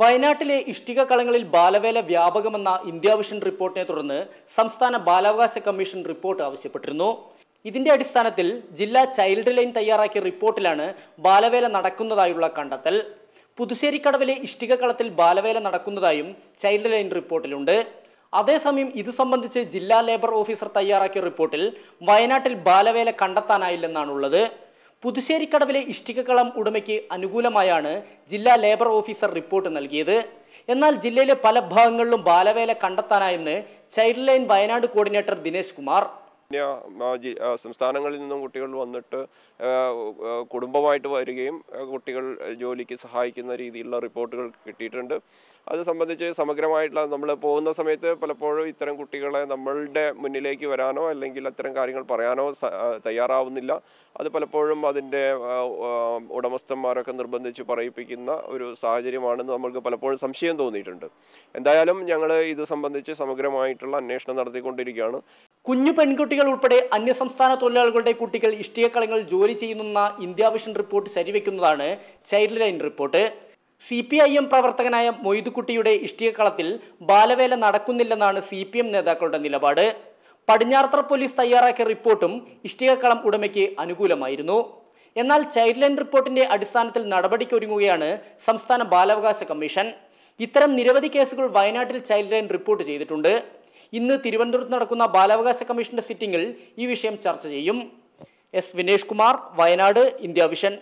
വയനാട്ടിലെ ഇഷ്ടിക കളങ്ങളിൽ ബാലവേല വ്യാപകമെന്ന ഇന്ത്യ വിഷൻ റിപ്പോർട്ടിനെ തുടർന്ന് സംസ്ഥാന ബാലാവകാശ കമ്മീഷൻ റിപ്പോർട്ട് ആവശ്യപ്പെട്ടിരുന്നു. ഇതിന്റെ അടിസ്ഥാനത്തിൽ ജില്ലാ ചൈൽഡ് ലൈൻ തയ്യാറാക്കിയ റിപ്പോർട്ടിലാണ് ബാലവേല നടക്കുന്നതായുള്ള കണ്ടെത്തൽ. പുതുശ്ശേരിക്കടവിലെ ഇഷ്ടിക കളത്തിൽ ബാലവേല നടക്കുന്നതായും ചൈൽഡ് ലൈൻ റിപ്പോർട്ടിലുണ്ട്. അതേസമയം ഇത് സംബന്ധിച്ച് ജില്ലാ ലേബർ ഓഫീസർ തയ്യാറാക്കിയ റിപ്പോർട്ടിൽ വയനാട്ടിൽ ബാലവേല കണ്ടെത്താനായില്ലെന്നാണുള്ളത്. പുതുശ്ശേരിക്കടവിലെ ഇഷ്ടികക്കളം ഉടമയ്ക്ക് അനുകൂലമായാണ് ജില്ലാ ലേബർ ഓഫീസർ റിപ്പോർട്ട് നൽകിയത്. എന്നാൽ ജില്ലയിലെ പല ഭാഗങ്ങളിലും ബാലവേല കണ്ടെത്താനായെന്ന് child line Wayanad coordinator Dinesh Kumar അന്യ സംസ്ഥാനങ്ങളിൽ നിന്നും കുട്ടികൾ വന്നിട്ട് കുടുംബമായിട്ട് വരികയും കുട്ടികൾ ജോലിക്ക് സഹായിക്കുന്ന രീതിയിലുള്ള റിപ്പോർട്ടുകൾ കിട്ടിയിട്ടുണ്ട്. അത് സംബന്ധിച്ച് സമഗ്രമായിട്ടുള്ള നമ്മൾ പോകുന്ന സമയത്ത് പലപ്പോഴും ഇത്തരം കുട്ടികളെ നമ്മളുടെ മുന്നിലേക്ക് വരാനോ അല്ലെങ്കിൽ അത്തരം കാര്യങ്ങൾ പറയാനോ തയ്യാറാവുന്നില്ല. അത് പലപ്പോഴും അതിന്റെ ഉടമസ്ഥന്മാരൊക്കെ നിർബന്ധിച്ച് പറയിപ്പിക്കുന്ന ഒരു സാഹചര്യമാണെന്ന് നമ്മൾക്ക് പലപ്പോഴും സംശയം തോന്നിയിട്ടുണ്ട്. എന്തായാലും ഞങ്ങൾ ഇത് സംബന്ധിച്ച് സമഗ്രമായിട്ടുള്ള അന്വേഷണം നടത്തിക്കൊണ്ടിരിക്കുകയാണ്. കുഞ്ഞു പെൺകുട്ടികൾ ഉൾപ്പെടെ അന്യസംസ്ഥാന തൊഴിലാളികളുടെ കുട്ടികൾ ഇഷ്ടികക്കളങ്ങളിൽ ജോലി ചെയ്യുന്ന India vision report ശരിവെക്കുന്നതാണ് child line report. C P I M പ്രവർത്തകനായ മൊയ്തുക്കുട്ടിയുടെ ഇഷ്ടികക്കളത്തിൽ ബാലവേല നടക്കുന്നില്ലെന്നാണ് സി പി എം നേതാക്കളുടെ നിലപാട്. പടിഞ്ഞാറത്തറ പോലീസ് തയ്യാറാക്കിയ റിപ്പോർട്ടും ഇഷ്ടികക്കളം ഉടമയ്ക്ക് അനുകൂലമായിരുന്നു. എന്നാൽ ചൈൽഡ് ലൈൻ റിപ്പോർട്ടിന്റെ അടിസ്ഥാനത്തിൽ നടപടിക്കൊരുങ്ങുകയാണ് സംസ്ഥാന ബാലാവകാശ കമ്മീഷൻ. ഇത്തരം നിരവധി കേസുകൾ വയനാട്ടിൽ ചൈൽഡ് ലൈൻ റിപ്പോർട്ട് ചെയ്തിട്ടുണ്ട്. ഇന്ന് തിരുവനന്തപുരത്ത് നടക്കുന്ന ബാലാവകാശ കമ്മീഷന്റെ സിറ്റിംഗിൽ ഈ വിഷയം ചർച്ച ചെയ്യും. S Vinesh Kumar Wayanad India vision.